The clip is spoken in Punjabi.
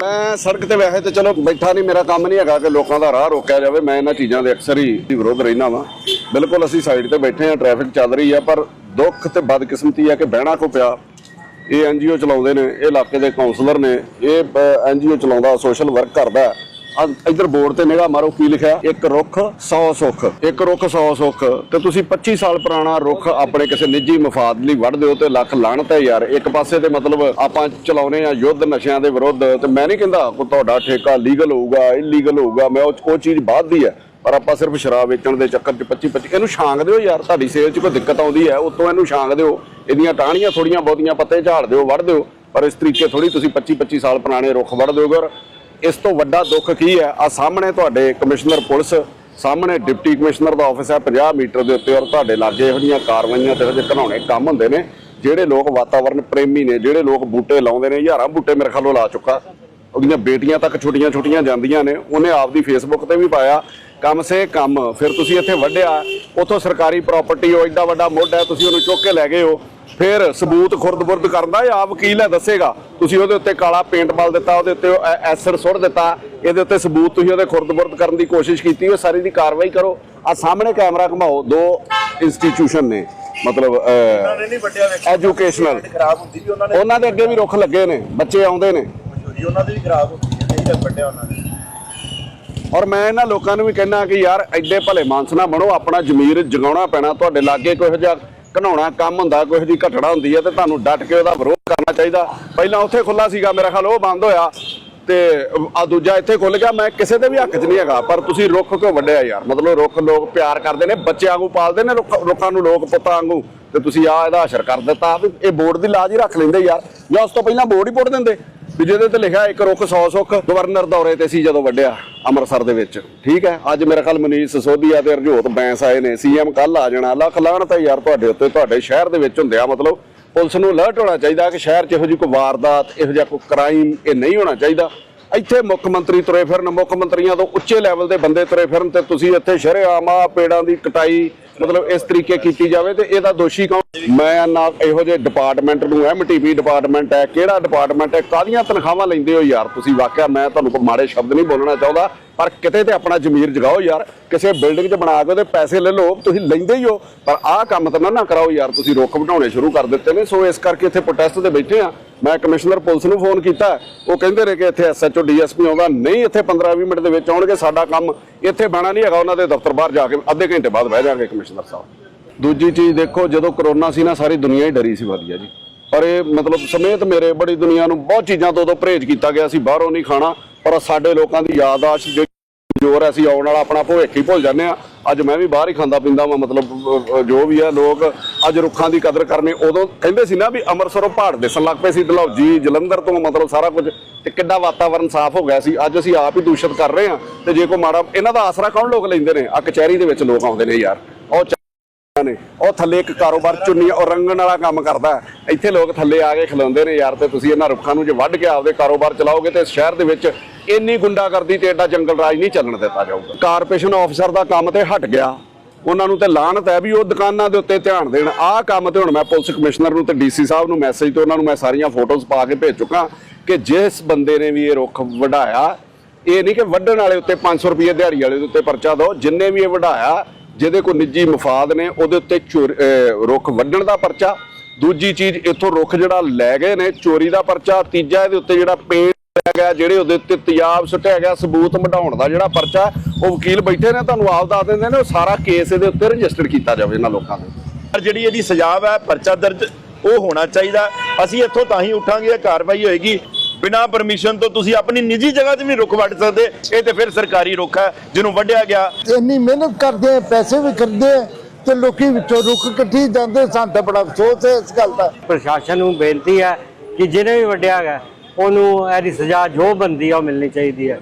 ਮੈਂ ਸੜਕ ਤੇ ਵੈਸੇ ਤੇ ਚਲੋ ਬੈਠਾ ਨਹੀਂ, ਮੇਰਾ ਕੰਮ ਨਹੀਂ ਹੈਗਾ ਕਿ ਲੋਕਾਂ ਦਾ ਰਾਹ ਰੋਕਿਆ ਜਾਵੇ। ਮੈਂ ਇਹਨਾਂ ਚੀਜ਼ਾਂ ਦੇ ਅਕਸਰ ਹੀ ਵਿਰੋਧ ਰਹਿਣਾ ਵਾਂ। ਬਿਲਕੁਲ ਅਸੀਂ ਸਾਈਡ ਤੇ ਬੈਠੇ ਹਾਂ ਟ੍ਰੈਫਿਕ ਚੱਲ ਰਹੀ ਹੈ ਪਰ ਦੁੱਖ ਤੇ ਬਦਕਿਸਮਤੀ ਹੈ ਕਿ ਬਹਿਣਾ ਕੋ ਪਿਆ। ਇਹ ਐਨਜੀਓ ਚਲਾਉਂਦੇ ਨੇ, ਇਹ ਇਲਾਕੇ ਦੇ ਕਾਉਂਸਲਰ ਨੇ, ਇਹ ਐਨਜੀਓ ਚਲਾਉਂਦਾ ਸੋਸ਼ਲ ਵਰਕ ਕਰਦਾ। ਇੱਧਰ ਬੋਰਡ ਤੇ ਨਿਗਾਹ ਮਾਰੋ ਕੀ ਲਿਖਿਆ? ਇੱਕ ਰੁੱਖ 100 ਸੁੱਖ। ਇੱਕ ਰੁੱਖ 100 ਸੁੱਖ। ਤੇ ਤੁਸੀਂ 25 ਸਾਲ ਪੁਰਾਣਾ ਰੁੱਖ ਆਪਣੇ ਕਿਸੇ ਨਿੱਜੀ ਮਫਾਦ ਲਈ ਵੱਢ ਦਿਓ ਤੇ ਲੱਖ ਲਾਹਣਤ ਹੈ ਯਾਰ। ਇੱਕ ਪਾਸੇ ਤੇ ਮਤਲਬ ਆਪਾਂ ਚਲਾਉਨੇ ਆ ਯੁੱਧ ਨਸ਼ਿਆਂ ਦੇ ਵਿਰੁੱਧ ਤੇ ਮੈਂ ਨਹੀਂ ਕਹਿੰਦਾ ਕੋ ਤੁਹਾਡਾ ਠੇਕਾ ਲੀਗਲ ਹੋਊਗਾ ਇਲੀਗਲ ਹੋਊਗਾ, ਮੈਂ ਉਹ ਚੀਜ਼ ਬਾਅਦ ਦੀ ਹੈ। ਪਰ ਆਪਾਂ ਸਿਰਫ ਸ਼ਰਾਬ ਵੇਚਣ ਦੇ ਚੱਕਰ 'ਚ 25 25 ਇਹਨੂੰ ਛਾਂਗ ਦਿਓ ਯਾਰ। ਤੁਹਾਡੀ ਸੇਲ 'ਚ ਕੋਈ ਦਿੱਕਤ ਆਉਂਦੀ ਹੈ, ਉਤੋਂ ਇਹਨੂੰ ਛਾਂਗ ਦਿਓ। ਇਹਦੀਆਂ ਟਾਹਣੀਆਂ ਥੋੜੀਆਂ ਬਹੁਤੀਆਂ ਪੱਤੇ ਝਾੜ ਦਿਓ, ਵੱਢ ਦਿਓ। ਪਰ ਇਸ ਤਰੀਕੇ ਥੋੜੀ ਤੁਸੀਂ 25 25 ਸਾਲ ਪੁਰਾਣੇ ਰੁੱਖ ਵੱਢ ਦਿਓਗੇ ਇਸ ਤੋਂ ਵੱਡਾ ਦੁੱਖ ਕੀ ਹੈ? ਆ ਸਾਹਮਣੇ ਤੁਹਾਡੇ ਕਮਿਸ਼ਨਰ ਪੁਲਿਸ, ਸਾਹਮਣੇ ਡਿਪਟੀ ਕਮਿਸ਼ਨਰ ਦਾ ਆਫਿਸ ਹੈ 50 ਮੀਟਰ ਦੇ ਉੱਤੇ ਔਰ ਤੁਹਾਡੇ ਲਾਗੇ ਇਹੋ ਜਿਹੀਆਂ ਕਾਰਵਾਈਆਂ ਤੇ ਇਹੋ ਜਿਹੇ ਘਣਾਉਣੇ ਕੰਮ ਹੁੰਦੇ ਨੇ। ਜਿਹੜੇ ਲੋਕ ਵਾਤਾਵਰਣ ਪ੍ਰੇਮੀ ਨੇ, ਜਿਹੜੇ ਲੋਕ ਬੂਟੇ ਲਾਉਂਦੇ ਨੇ, ਹਜ਼ਾਰਾਂ ਬੂਟੇ ਮੇਰੇ ਖਿਆਲੋਂ ਲਾ ਚੁੱਕਾ। ਉਹਦੀਆਂ ਬੇਟੀਆਂ ਤੱਕ ਛੋਟੀਆਂ ਛੋਟੀਆਂ ਜਾਂਦੀਆਂ ਨੇ। ਉਹਨੇ ਆਪਦੀ ਫੇਸਬੁੱਕ ਤੇ ਵੀ ਪਾਇਆ ਕੰਮ ਸੇ ਕੰਮ, ਫਿਰ ਤੁਸੀਂ ਇੱਥੇ ਵੱਢਿਆ, ਉਥੋਂ ਸਰਕਾਰੀ ਪ੍ਰਾਪਰਟੀ ਉਹ ਏਡਾ ਵੱਡਾ ਮੁੱਢ ਹੈ, ਤੁਸੀਂ ਉਹਨੂੰ ਚੁੱਕ ਕੇ ਲੈ ਗਏ ਹੋ। ਫਿਰ ਸਬੂਤ ਖੁਰਦ-ਬੁਰਦ ਕਰਦਾ ਇਹ ਆ ਵਕੀਲ ਹੈ ਦੱਸੇਗਾ? ਤੁਸੀਂ ਉਹਦੇ ਉੱਤੇ ਕਾਲਾ ਪੇਂਟ ਮਲ ਦਿੱਤਾ, ਉਹਦੇ ਉੱਤੇ ਉਹ ਸੁੱਟ ਦਿੱਤਾ, ਇਹਦੇ ਉੱਤੇ ਸਬੂਤ ਤੁਸੀਂ ਉਹਦੇ ਖੁਰਦ-ਬੁਰਦ ਕਰਨ ਦੀ ਕੋਸ਼ਿਸ਼ ਕੀਤੀ, ਉਹ ਸਾਰੀ ਦੀ ਕਾਰਵਾਈ ਕਰੋ। ਆ ਸਾਹਮਣੇ ਕੈਮਰਾ ਘਮਾਓ, ਦੋ ਇੰਸਟੀਟਿਊਸ਼ਨ ਨੇ, ਮਤਲਬ ਐਜੂਕੇਸ਼ਨਲ ਉਹਨਾਂ ਦੇ ਅੱਗੇ ਵੀ ਰੁੱਖ ਲੱਗੇ ਨੇ, ਬੱਚੇ ਆਉਂਦੇ ਨੇ। ਉਹਨਾਂ ਦੀ ਵੀ ਖਰਾਬ ਹੁੰਦੀ ਹੈ, ਨਹੀਂ ਵੱਡਿਆ ਉਹਨਾਂ ਨੇ। ਔਰ ਮੈਂ ਇਹਨਾਂ ਲੋਕਾਂ ਨੂੰ ਵੀ ਕਹਿਣਾ ਕਿ ਯਾਰ ਐਡੇ ਭਲੇ ਮਾਨਸ ਨਾ ਬਣੋ, ਆਪਣਾ ਜ਼ਮੀਰ ਜਗਾਉਣਾ ਪੈਣਾ, ਤੁਹਾਡੇ ਲਾਗੇ ਕੋਈ ਜਿਹਾ ਘਨਾਉਣਾ ਕੰਮ ਹੁੰਦਾ, ਕੋਈ ਜਿਹੀ ਘਟਣਾ ਹੁੰਦੀ ਹੈ ਤੇ ਤੁਹਾਨੂੰ ਡਟ ਕੇ ਉਹਦਾ ਵਿਰੋਧ ਕਰਨਾ ਚਾਹੀਦਾ। ਪਹਿਲਾਂ ਉੱਥੇ ਖੁੱਲਾ ਸੀਗਾ, ਮੇਰਾ ਖਿਆਲ ਉਹ ਬੰਦ ਹੋਇਆ ਤੇ ਆ ਦੂਜਾ ਇੱਥੇ ਖੁੱਲ ਗਿਆ। ਮੈਂ ਕਿਸੇ ਦੇ ਵੀ ਹੱਕ 'ਚ ਨਹੀਂ ਹੈਗਾ, ਪਰ ਤੁਸੀਂ ਰੁੱਖ ਕਿਉਂ ਵੱਢਿਆ ਯਾਰ? ਮਤਲਬ ਰੁੱਖ ਲੋਕ ਪਿਆਰ ਕਰਦੇ ਨੇ, ਬੱਚਿਆਂ ਵਾਂਗੂ ਪਾਲਦੇ ਨੇ ਰੁੱਖ- ਰੁੱਖਾਂ ਨੂੰ ਲੋਕ ਪੁੱਤਾਂ ਵਾਂਗੂ। ਤੇ ਤੁਸੀਂ ਆ ਇਹਦਾ ਅਸਰ ਕਰ ਦਿੱਤਾ। ਵੀ ਇਹ ਬੋਰਡ ਦੀ ਲਾਜ ਹੀ ਰੱਖ ਲੈਂਦੇ ਯਾਰ। ਜਾਂ ਉਸ ਤੋਂ ਪਹਿਲਾਂ ਬੋਰਡ ਹੀ ਪੁੱਟ ਦਿੰਦੇ। ਵੀ ਜਿਹਦੇ ਤੇ ਲਿਖਿਆ ਇੱਕ ਰੁੱਖ 100 ਸੁੱਖ ਗਵਰਨਰ ਦੌਰੇ ਤੇ ਸੀ ਜਦੋਂ ਵੱਡਿਆ ਅੰਮ੍ਰਿਤਸਰ ਦੇ ਵਿੱਚ। ਠੀਕ ਹੈ? ਅੱਜ ਮੇਰੇ ਖਿਆਲ ਮਨੀਸ਼ ਸਸੋਦੀਆ ਤੇ ਹਰਜੋਤ ਬੈਂਸ ਆਏ ਨੇ। ਸੀਐਮ ਕੱਲ ਆ ਜਾਣਾ। ਲੱਖ ਲਾਹਣ ਤਾਂ ਯਾਰ ਤੁਹਾਡੇ ਉੱਤੇ, ਤੁਹਾਡੇ ਸ਼ਹਿਰ ਦੇ ਵਿੱਚ ਹੁੰਦੇ ਆ। ਮਤਲਬ ਪੁਲਿਸ ਨੂੰ ਅਲਰਟ ਹੋਣਾ ਚਾਹੀਦਾ ਕਿ ਸ਼ਹਿਰ 'ਚ ਇਹੋ ਜਿਹੀ ਕੋਈ ਵਾਰਦਾਤ, ਇਹੋ ਜਿਹਾ ਕੋਈ ਕ੍ਰਾਈਮ ਇਹ ਨਹੀਂ ਹੋਣਾ ਚਾਹੀਦਾ। ਇੱਥੇ ਮੁੱਖ ਮੰਤਰੀ ਤੁਰੇ ਫਿਰਨ, ਮੁੱਖ ਮੰਤਰੀਆਂ ਤੋਂ ਉੱਚੇ ਲੈਵਲ ਦੇ ਬੰਦੇ ਤੁਰੇ ਫਿਰਨ ਤੇ ਤੁਸੀਂ ਇੱਥੇ ਸ਼ਰੇਆਮ ਆਹ ਪੇੜਾਂ ਦੀ ਕਟਾਈ ਮਤਲਬ ਇਸ ਤਰੀਕੇ ਕੀਤੀ ਜਾਵੇ ਤੇ ਇਹਦਾ ਦੋਸ਼ੀ ਕੌਣ? ਮੈਂ ਨਾ ਇਹੋ ਜਿਹੇ ਡਿਪਾਰਟਮੈਂਟ ਨੂੰ ਐਮਟੀਪੀ ਡਿਪਾਰਟਮੈਂਟ ਹੈ। ਕਿਹੜਾ ਡਿਪਾਰਟਮੈਂਟ ਹੈ? ਕਾਹਦੀਆਂ ਤਨਖਾਹਾਂ ਲੈਂਦੇ ਹੋ ਯਾਰ ਤੁਸੀਂ? ਵਾਕਿਆ ਮੈਂ ਤੁਹਾਨੂੰ ਕੋਈ ਮਾੜੇ ਸ਼ਬਦ ਨਹੀਂ ਬੋਲਣਾ ਚਾਹੁੰਦਾ, ਪਰ ਕਿਤੇ ਤੇ ਆਪਣਾ ਜ਼ਮੀਰ ਜਗਾਓ ਯਾਰ। ਕਿਸੇ ਬਿਲਡਿੰਗ 'ਚ ਬਣਾ ਕੇ ਉਹਦੇ ਪੈਸੇ ਲੈ ਲਓ, ਤੁਸੀਂ ਲੈਂਦੇ ਹੀ ਹੋ। ਪਰ ਆਹ ਕੰਮ ਤਾਂ ਨਾ ਨਾ ਕਰਾਓ ਯਾਰ, ਤੁਸੀਂ ਰੁੱਖ ਬਣਾਉਣੇ ਸ਼ੁਰੂ ਕਰ ਦਿੱਤੇ ਨੇ। ਸੋ ਇਸ ਕਰਕੇ ਇੱਥੇ ਪ੍ਰੋਟੈਸਟ ਤੇ ਬੈਠੇ ਆ ਮੈਂ ਕਮਿਸ਼ਨਰ ਪੁਲਿਸ ਨੂੰ ਫੋਨ ਕੀਤਾ। ਉਹ ਕਹਿੰਦੇ ਰਹੇ ਕਿ ਇੱਥੇ ਐਸਐਚਓ ਡੀਐਸਪੀ ਆਉਂਦਾ। ਨਹੀਂ, ਇੱਥੇ 15-20 ਮਿੰਟ ਦੇ ਵਿੱਚ ਆਉਣਗੇ ਸਾਡਾ ਕੰਮ। ਇੱਥੇ ਬਹਿਣਾ ਨਹੀਂ ਹੈਗਾ, ਉਹਨਾਂ ਦੇ ਦਫ਼ਤਰ ਬਾਹਰ ਜਾ ਕੇ ਅੱਧੇ ਘੰਟੇ ਬਾਅਦ ਬਹਿ ਜਾਣਗੇ ਕਮਿਸ਼ਨਰ ਸਾਹਿਬ। ਦੂਜੀ ਚੀਜ਼ ਦੇਖੋ, ਜਦੋਂ ਕਰੋਨਾ ਸੀ ਨਾ, ਸਾਰੀ ਦੁਨੀਆ ਹੀ ਡਰੀ ਸੀ ਵਧੀਆ ਜੀ। ਪਰ ਇਹ ਮਤਲਬ ਸਮੇਤ ਮੇਰੇ, ਬੜੀ ਦੁਨੀਆ ਨੂੰ ਬਹੁਤ ਚੀਜ਼ਾਂ ਤੋਂ ਉਦੋਂ ਪਰਹੇਜ਼ ਕੀਤਾ ਗਿਆ ਸੀ। ਬਾਹਰੋਂ ਨਹੀਂ ਖਾਣਾ, ਪਰ ਸਾਡੇ ਲੋਕਾਂ ਦੀ ਯਾਦਾਸ਼ਤ ਜਿਹੜੀ ਜੋਰ ਅਸੀਂ ਆਉਣ ਵਾਲਾ ਆਪਣਾ ਭਵਿੱਖ ਹੀ ਭੁੱਲ ਜਾਂਦੇ ਆ ਅੱਜ ਮੈਂ ਵੀ ਬਾਹਰ ਹੀ ਖਾਂਦਾ ਪੀਂਦਾ ਵਾਂ, ਮਤਲਬ ਜੋ ਵੀ ਆ ਲੋਕ ਅੱਜ ਰੁੱਖਾਂ ਦੀ ਕਦਰ ਕਰਨੀ, ਉਦੋਂ ਕਹਿੰਦੇ ਸੀ ਨਾ ਵੀ ਅੰਮ੍ਰਿਤਸਰੋਂ ਪਹਾੜ ਦਿਸਣ ਲੱਗ ਪਏ ਸੀ, ਡਲਹੌਜੀ, ਜਲੰਧਰ ਤੋਂ ਮਤਲਬ ਸਾਰਾ ਕੁਝ, ਤੇ ਕਿੱਡਾ ਵਾਤਾਵਰਨ ਸਾਫ਼ ਹੋ ਗਿਆ ਸੀ। ਅੱਜ ਅਸੀਂ ਆਪ ਹੀ ਦੂਸ਼ਿਤ ਕਰ ਰਹੇ ਹਾਂ, ਤੇ ਜੇ ਕੋਈ ਮਾੜਾ, ਇਹਨਾਂ ਦਾ ਆਸਰਾ ਕੌਣ ਲੋਕ ਲੈਂਦੇ ਨੇ? ਆ ਕਚਹਿਰੀ ਦੇ ਵਿੱਚ ਲੋਕ ਆਉਂਦੇ ਨੇ ਯਾਰ। ਉਹ ਨੇ, ਉਹ ਥੱਲੇ ਇੱਕ ਕਾਰੋਬਾਰ ਚੁੰਨੀ ਔਰ ਰੰਗਣ ਵਾਲਾ ਕੰਮ ਕਰਦਾ ਇੱਥੇ ਲੋਕ ਥੱਲੇ ਆ ਕੇ ਖਲੋਂਦੇ ਨੇ ਯਾਰ, ਤੇ ਤੁਸੀਂ ਇਹਨਾਂ ਰੁੱਖਾਂ ਨੂੰ ਜੇ ਵੱਢ ਕੇ ਆਪਦੇ ਕਾਰੋਬਾਰ ਚਲਾਓਗੇ, ਤੇ ਸ਼ਹਿਰ ਦੇ ਵਿੱਚ ਇੰਨੀ ਗੁੰਡਾਗਰਦੀ ਤੇ ਐਡਾ ਜੰਗਲ ਰਾਜ ਨਹੀਂ ਚੱਲਣ ਦਿੱਤਾ ਜਾਊਗਾ। ਕਾਰਪੋਰੇਸ਼ਨ ਆਫੀਸਰ ਦਾ ਕੰਮ ਤੇ ਹਟ ਗਿਆ। ਉਹਨਾਂ ਨੂੰ ਤੇ ਲਾਹਨਤ ਹੈ ਵੀ ਉਹ ਦੁਕਾਨਾਂ ਦੇ ਉੱਤੇ ਧਿਆਨ ਦੇਣ। ਆਹ ਕੰਮ ਤੇ ਹੁਣ ਮੈਂ ਪੁਲਿਸ ਕਮਿਸ਼ਨਰ ਨੂੰ ਤੇ ਡੀਸੀ ਸਾਹਿਬ ਨੂੰ ਮੈਸੇਜ ਤੇ ਉਹਨਾਂ ਨੂੰ ਮੈਂ ਸਾਰੀਆਂ ਫੋਟੋਜ਼ ਪਾ ਕੇ ਭੇਜ ਚੁੱਕਾ ਕਿ ਜਿਸ ਬੰਦੇ ਨੇ ਵੀ ਇਹ ਰੁੱਖ ਵਢਾਇਆ, ਇਹ ਨਹੀਂ ਕਿ ਵੱਢਣ ਵਾਲੇ ਉੱਤੇ 500 ਰੁਪਏ ਦਿਹਾੜੀ ਵਾਲੇ ਦੇ ਉੱਤੇ ਪਰਚਾ ਦਿਓ, ਜਿੰਨੇ ਵੀ ਇਹ ਵਢਾਇਆ, ਜਿਹਦੇ ਕੋਈ ਨਿੱਜੀ ਮਫਾਦ ਨੇ, ਉਹਦੇ ਉੱਤੇ ਚੋਰ- ਰੁੱਖ ਵੱਢਣ ਦਾ ਪਰਚਾ। ਦੂਜੀ ਚੀਜ਼, ਇੱਥੋਂ ਰੁੱਖ ਜਿਹੜਾ ਲੈ ਗਏ ਨੇ, ਚੋਰੀ ਦਾ ਪਰਚਾ। ਤੀਜਾ, ਇਹਦੇ ਉੱਤੇ ਜਿਹੜਾ ਪੇਂਟ ਗਿਆ ਜਿਹੜੇ ਉਹਦੇ ਉੱਤੇ ਤਿਆਬ ਸੁੱਟਿਆ ਗਿਆ ਸਬੂਤ ਮਢਾਉਣ ਦਾ ਜਿਹੜਾ ਪਰਚਾ ਉਹ ਵਕੀਲ ਬੈਠੇ ਨੇ ਤੁਹਾਨੂੰ ਆਪ ਦੱਸ ਦਿੰਦੇ ਨੇ ਉਹ ਸਾਰਾ ਕੇਸ ਇਹਦੇ ਉੱਤੇ ਰਜਿਸਟਰ ਕੀਤਾ ਜਾਵੇ ਇਹਨਾਂ ਲੋਕਾਂ ਦੇ। ਪਰ ਜਿਹੜੀ ਇਹਦੀ ਸਜ਼ਾ ਹੈ ਪਰਚਾ ਦਰਜ ਉਹ ਹੋਣਾ ਚਾਹੀਦਾ। ਅਸੀਂ ਇੱਥੋਂ ਤਾਂ ਹੀ ਉਠਾਂਗੇ ਇਹ ਕਾਰਵਾਈ ਹੋਏਗੀ। ਬਿਨਾਂ ਪਰਮਿਸ਼ਨ ਤੋਂ ਤੁਸੀਂ ਆਪਣੀ ਨਿੱਜੀ ਜਗ੍ਹਾ ਤੇ ਵੀ ਰੁੱਖ ਵੱਢ ਸਕਦੇ ਇਹ ਤੇ ਫਿਰ ਸਰਕਾਰੀ ਰੁੱਖ ਹੈ ਜਿਹਨੂੰ ਵੱਢਿਆ ਗਿਆ। ਇੰਨੀ ਮਿਹਨਤ ਕਰਦੇ ਆ ਪੈਸੇ ਵੀ ਕਰਦੇ ਆ ਤੇ ਲੋਕੀ ਵਿੱਚੋਂ ਰੁੱਖ ਕੱਟੀ ਜਾਂਦੇ ਸਾਨੂੰ ਤਾਂ ਬੜਾ ਅਫਸੋਸ ਹੈ ਇਸ ਗੱਲ ਦਾ। ਪ੍ਰਸ਼ਾਸਨ ਨੂੰ ਬੇਨਤੀ ਹੈ ਕਿ ਜਿਹਨੇ ਵੀ ਵੱਡਿਆ ਹੈਗਾ ਉਹਨੂੰ ਇਹਦੀ ਸਜ਼ਾ ਜੋ ਬੰਦੀ ਆ ਉਹ ਮਿਲਣੀ ਚਾਹੀਦੀ ਹੈ